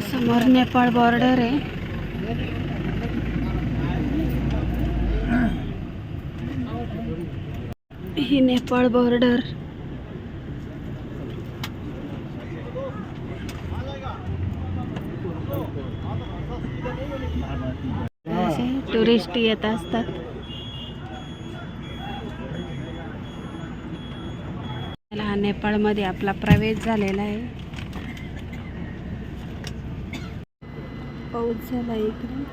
समोर नेपाळ बॉर्डर आहे. ही नेपाळ बॉर्डर. असे टुरिस्ट येत असतात. नेपाळमध्ये आपला प्रवेश झालेला आहे. पाऊस झाला इकडे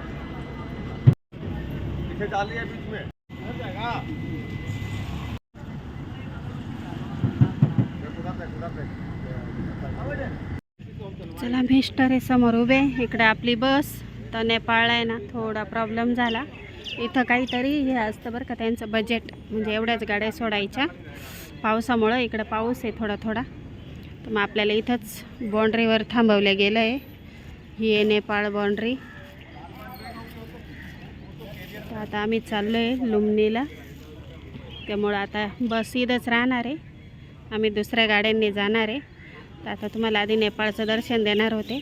चला मिस्टर आहे समोर उभे. इकडे आपली बस. तर नेपाळला आहे ना थोडा प्रॉब्लेम झाला. इथं काहीतरी हे असतं बरं का त्यांचं बजेट म्हणजे एवढ्याच गाड्या सोडायच्या. पावसामुळं इकडं पाऊस आहे थोडा थोडा तर मग आपल्याला इथंच बाँड्रीवर थांबवलं गेलं आहे ही आहे नेपाळ बाँड्री तर आता आम्ही चाललो आहे लुमणीला त्यामुळं आता बस इथंच राहणार आहे. आम्ही दुसऱ्या गाड्यांनी जाणार आहे. तर आता तुम्हाला आधी नेपाळचं दर्शन देणार होते.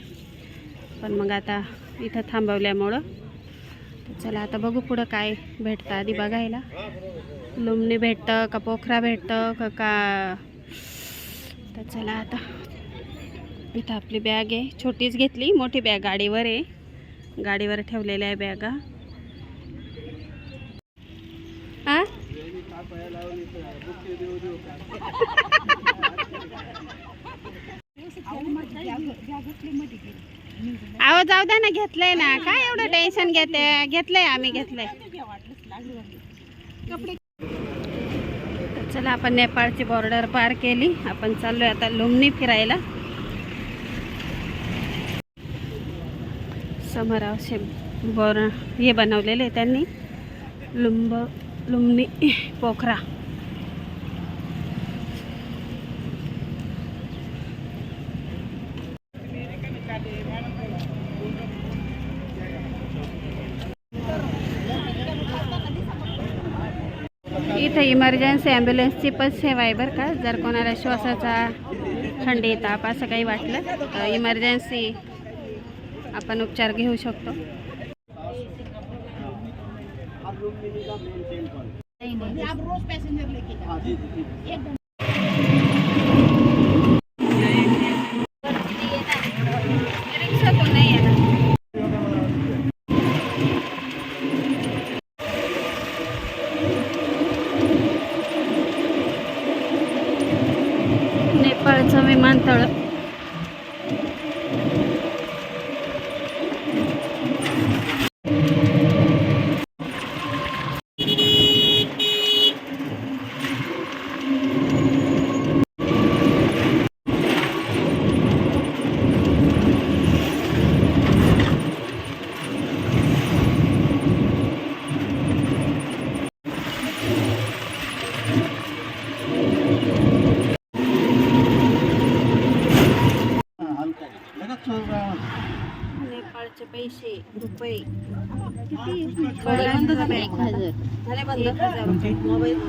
पण मग आता इथं थांबवल्यामुळं. तर चला आता बघू पुढं काय भेटतं आधी बघायला. लुमणी भेटतं का पोखरा भेटतं का का? तर चला आता इथं आपली बॅग आहे. छोटीच घेतली मोठी बॅग गाडीवर आहे. गाडीवर ठेवलेल्या आहे बॅगा आ? अहो जाऊ द्या ना घेतलंय ना. काय एवढं टेन्शन घेते? घेतलंय आम्ही घेतलंय. चला आपण नेपाळची बॉर्डर पार केली. आपण चाललोय आता लुमनी फिरायला. समोर असे बोर हे बनवलेले त्यांनी. लुंब लुंबणी पोखरा. इथं इमर्जन्सी ॲम्ब्युलन्सची पण सेवा आहे बरं का. जर कोणाला श्वासाचा थंडी ताप असं काही वाटलं तर इमर्जन्सी आपण उपचार घेऊ शकतो. नेपाळचं विमानतळ. नेपाळचे पैसे रुपये. मोबाईल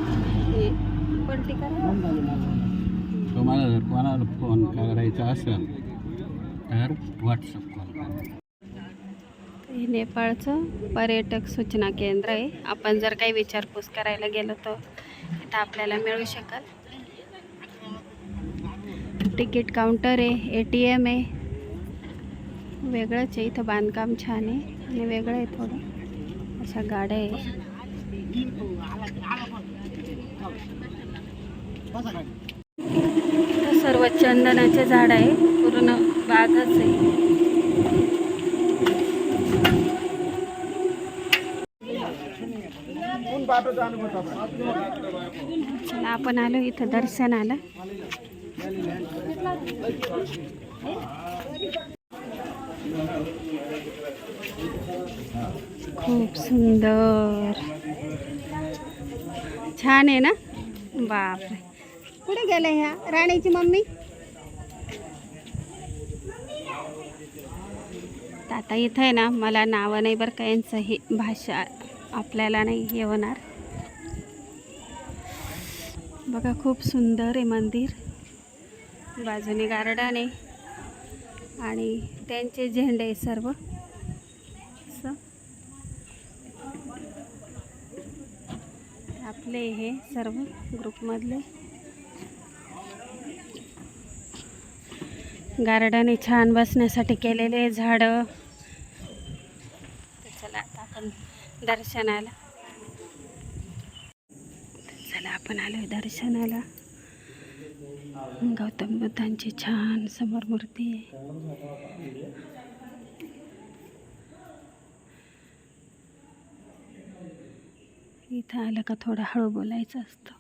पलटी तुम्हाला जर कोणाला फोन करायचा असेल तर व्हॉट्सअप कॉल करा. हे नेपाळचं पर्यटक सूचना केंद्र आहे. आपण जर काही विचारपूस करायला गेलो तर इथं आपल्याला मिळू शकेल. तिकीट काउंटर आहे ए टी एम आहे. वेगळंच आहे. इथं बांधकाम छान आहे आणि वेगळं आहे थोडं. अशा गाड्या आहे सर्व चंदनाचे झाड आहे. पूर्ण बागच आहे. चला आपण आलो इथं दर्शन आलं खूप सुंदर. छान आहे ना? बापरे. कुठे गेल्या ह्या? राणीची मम्मी? तर आता इथं आहे ना मला नावं नाही बरं का यांचं ही भाषा आपल्याला नाही हे होणार बघा खूप सुंदर आहे मंदिर. बाजूने गार्डन आहे. आणि त्यांचे झेंडे सर्व. आपले हे सर्व ग्रुपमधले गार्डन छान बसण्यासाठी केलेले झाडं. चला आता आपण दर्शनाला. चला आपण आलो दर्शनाला. गौतम बुद्धांची छान समोर मूर्ती आहे. इथं आलं का थोडं हळू बोलायचं असतं.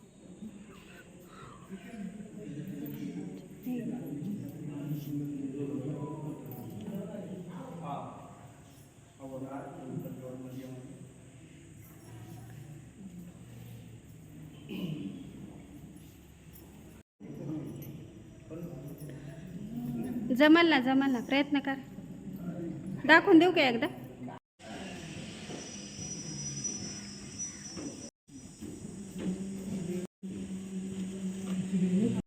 जमल ना जमल ना. प्रयत्न कर. दाखवून देऊ का एकदा?